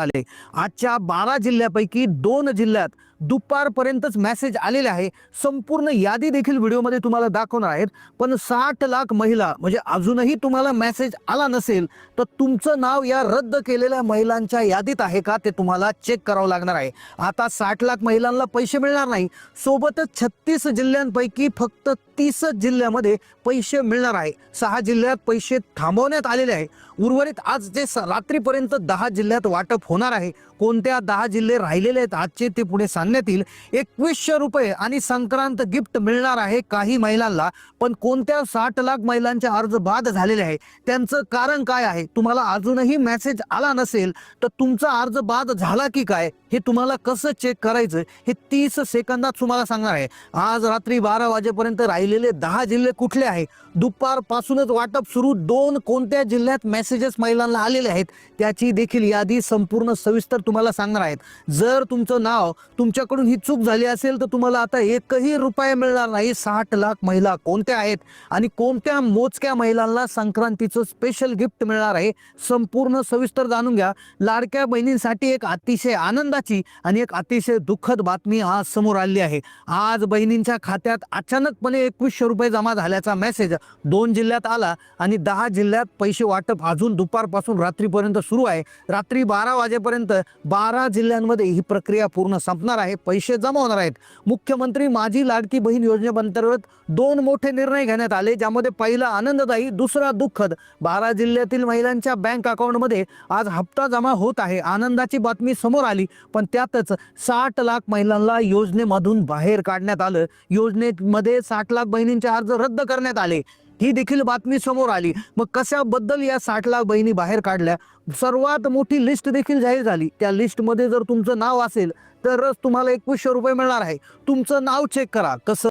आले. आजच्या बारा जिल्ह्यापैकी दोन जिल्ह्यात दुपारपर्यंतच मेसेज आलेले आहे. संपूर्ण यादी देखील व्हिडिओमध्ये तुम्हाला दाखवणार आहेत. पण साठ लाख महिला म्हणजे अजूनही तुम्हाला मेसेज आला नसेल तर तुमचं नाव या रद्द केलेल्या महिलांच्या यादीत आहे का? ते तुम्हाला चेक करावं लागणार आहे. आता साठ लाख महिलांना पैसे मिळणार नाही. सोबतच छत्तीस जिल्ह्यांपैकी फक्त तीसच जिल्ह्यामध्ये पैसे मिळणार आहे. सहा जिल्ह्यात पैसे थांबवण्यात आलेले आहे. उर्वरित आज जे स- रात्रीपर्यंत दहा जिल्ह्यात वाटप होणार आहे. कोणत्या दहा जिल्हे राहिलेले आहेत? आजचे ते पुढे सांग धान्यातील एकवीसशे रुपये आणि संक्रांत गिफ्ट मिळणार आहे काही महिलांना. पण कोणत्या साठ लाख महिलांचे अर्ज बाद झालेले आहे? त्यांचं कारण काय आहे? तुम्हाला अजूनही मेसेज आला नसेल तर तुमचा अर्ज बाद झाला की काय? हे तुम्हाला कसं चेक करायचं? हे तीस सेकंदात तुम्हाला सांगणार आहे. आज रात्री बारा वाजेपर्यंत राहिलेले दहा जिल्हे कुठले आहे? दुपारपासूनच वाटप सुरू. दोन कोणत्या जिल्ह्यात मेसेजेस महिलांना आलेले आहेत? त्याची देखील यादी संपूर्ण सविस्तर तुम्हाला सांगणार आहेत. जर तुमचं नाव तुमच्या तुमच्याकडून ही चूक झाली असेल तर तुम्हाला आता एकही रुपये मिळणार नाही. साठ लाख महिला कोणत्या आहेत आणि कोणत्या मोजक्या महिलांना संक्रांतीचं स्पेशल गिफ्ट मिळणार आहे? संपूर्ण सविस्तर जाणून घ्या. लाडक्या बहिणींसाठी एक अतिशय आनंदाची आणि एक अतिशय दुःखद बातमी आज समोर आली आहे. आज बहिणींच्या खात्यात अचानकपणे एकवीसशे रुपये जमा झाल्याचा मेसेज दोन जिल्ह्यात आला आणि दहा जिल्ह्यात पैसे वाटप अजून दुपारपासून रात्रीपर्यंत सुरू आहे. रात्री बारा वाजेपर्यंत बारा जिल्ह्यांमध्ये ही प्रक्रिया पूर्ण संपणार आहे. पैसे जमा होणार आहेत. मुख्यमंत्री माझी लाडकी बहीण योजनेअंतर्गत दोन मोठे निर्णय घेण्यात आले ज्यामध्ये पहिला आनंददायी दुसरा दुःखद. बारा जिल्ह्यातील महिलांच्या बँक अकाउंटमध्ये आज हप्ता जमा होत आहे. आनंदाची बातमी समोर आली पण त्यातच साठ लाख महिलांना योजनेमधून बाहेर काढण्यात आलं. योजनेमध्ये साठ लाख बहिणींचे अर्ज रद्द करण्यात आले. ही देखील बातमी समोर आली. मग कशाबद्दल या साठ लाख बहिणी बाहेर काढल्या? सर्वात मोठी लिस्ट देखील जाहीर झाली. त्या लिस्टमध्ये जर तुमचं नाव असेल तरच तुम्हाला एकवीसशे रुपये मिळणार आहे. तुमचं नाव चेक करा. कसं